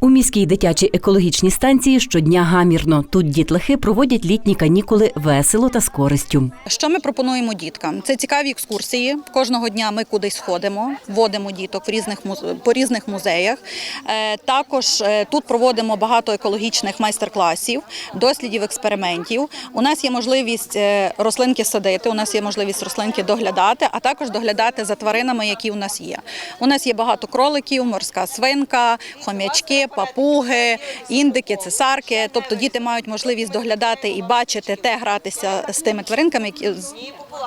У міській дитячій екологічній станції щодня гамірно. Тут дітлахи проводять літні канікули весело та з користю. Що ми пропонуємо діткам? Це цікаві екскурсії. Кожного дня ми кудись ходимо, водимо діток в різних по різних музеях. Е, Також е, тут проводимо багато екологічних майстер-класів, дослідів, експериментів. У нас є можливість е, рослинки садити, у нас є можливість рослинки доглядати, а також доглядати за тваринами, які у нас є. У нас є багато кроликів, морська свинка, хом'ячки, папуги, індики, цесарки. Тобто діти мають можливість доглядати і бачити те, гратися з тими тваринками, які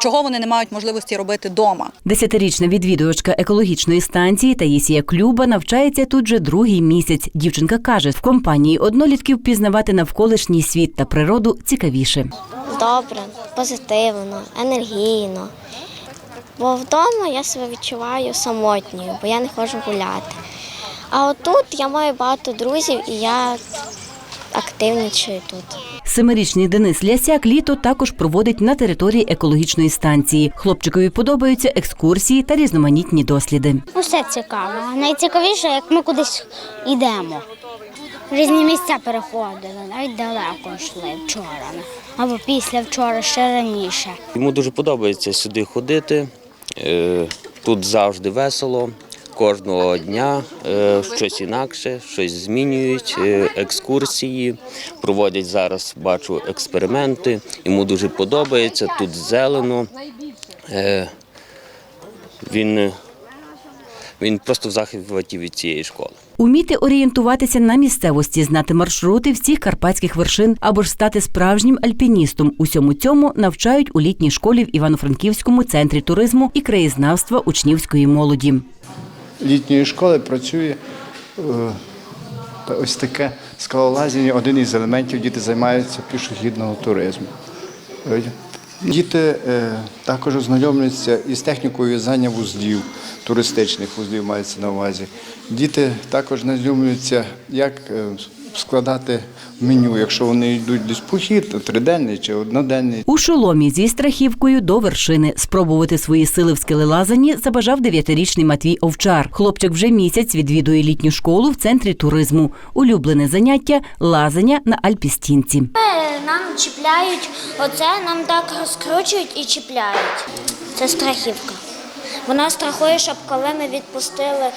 чого вони не мають можливості робити вдома. Десятирічна відвідувачка екологічної станції Таїсія Клюба навчається тут же другий місяць. Дівчинка каже, в компанії однолітків пізнавати навколишній світ та природу цікавіше. добре, позитивно, енергійно. Бо вдома я себе відчуваю самотньою, бо я не ходжу гуляти. А отут я маю багато друзів і я активнічаю тут. Семирічний Денис Лясяк літо також проводить на території екологічної станції. Хлопчикові подобаються екскурсії та різноманітні досліди. Усе цікаво. Найцікавіше, як ми кудись йдемо. Різні місця переходили, навіть далеко йшли вчора. Або після вчора, ще раніше. Йому дуже подобається сюди ходити. Е, Тут завжди весело. Кожного дня е, щось інакше, щось змінюють, е, екскурсії, проводять зараз, бачу, експерименти. Йому дуже подобається, тут зелено. Е, Він, він просто в захваті від цієї школи. Уміти орієнтуватися на місцевості, знати маршрути всіх карпатських вершин або ж стати справжнім альпіністом. Усьому цьому навчають у літній школі в Івано-Франківському центрі туризму і краєзнавства учнівської молоді. Літньої школи працює е, ось таке скалолазіння, один із елементів діти займаються пішохідного туризму. Е, Діти е, також ознайомлюються із технікою в'язання вузлів, туристичних вузлів мається на увазі. Діти також знайомлюються, як складати меню, якщо вони йдуть десь похід, триденний чи одноденний. У шоломі зі страхівкою до вершини спробувати свої сили в скелелазанні забажав дев'ятирічний Матвій Овчар. Хлопчик вже місяць відвідує літню школу в центрі туризму. Улюблене заняття лазання на альпістінці. Нам чіпляють, оце нам так розкручують і чіпляють. Це страхівка. Вона страхує, щоб коли ми відпустили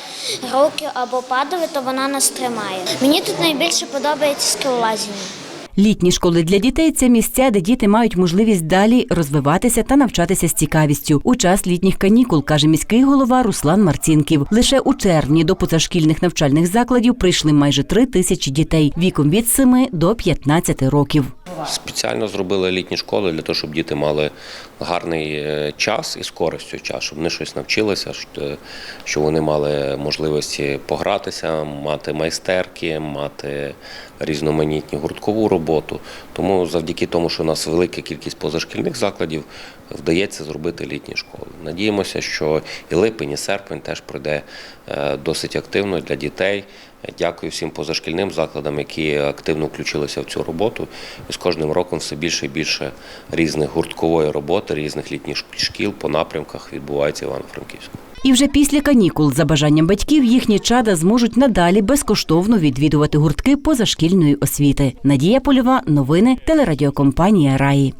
руки або падали, то вона нас тримає. Мені тут найбільше подобається скелолазіння. Літні школи для дітей це місця, де діти мають можливість далі розвиватися та навчатися з цікавістю. У час літніх канікул каже міський голова Руслан Марцінків. Лише у червні до позашкільних навчальних закладів прийшли майже три тисячі дітей віком від 7 до 15 років. Спеціально зробили літні школи для того, щоб діти мали гарний е, час і з користю час, щоб вони щось навчилися, е, щоб вони мали можливості погратися, мати майстерки, мати різноманітні гурткову роботу. Тому завдяки тому, що у нас велика кількість позашкільних закладів, вдається зробити літні школи. Надіємося, що і липень, і серпень теж пройде е, досить активно для дітей. Дякую всім позашкільним закладам, які активно включилися в цю роботу. І з кожним роком все більше і більше різних гурткової роботи, різних літніх шкіл по напрямках відбувається Івано-Франківську. І вже після канікул, за бажанням батьків, їхні чада зможуть надалі безкоштовно відвідувати гуртки позашкільної освіти. Надія Польова, новини, телерадіокомпанія Раї.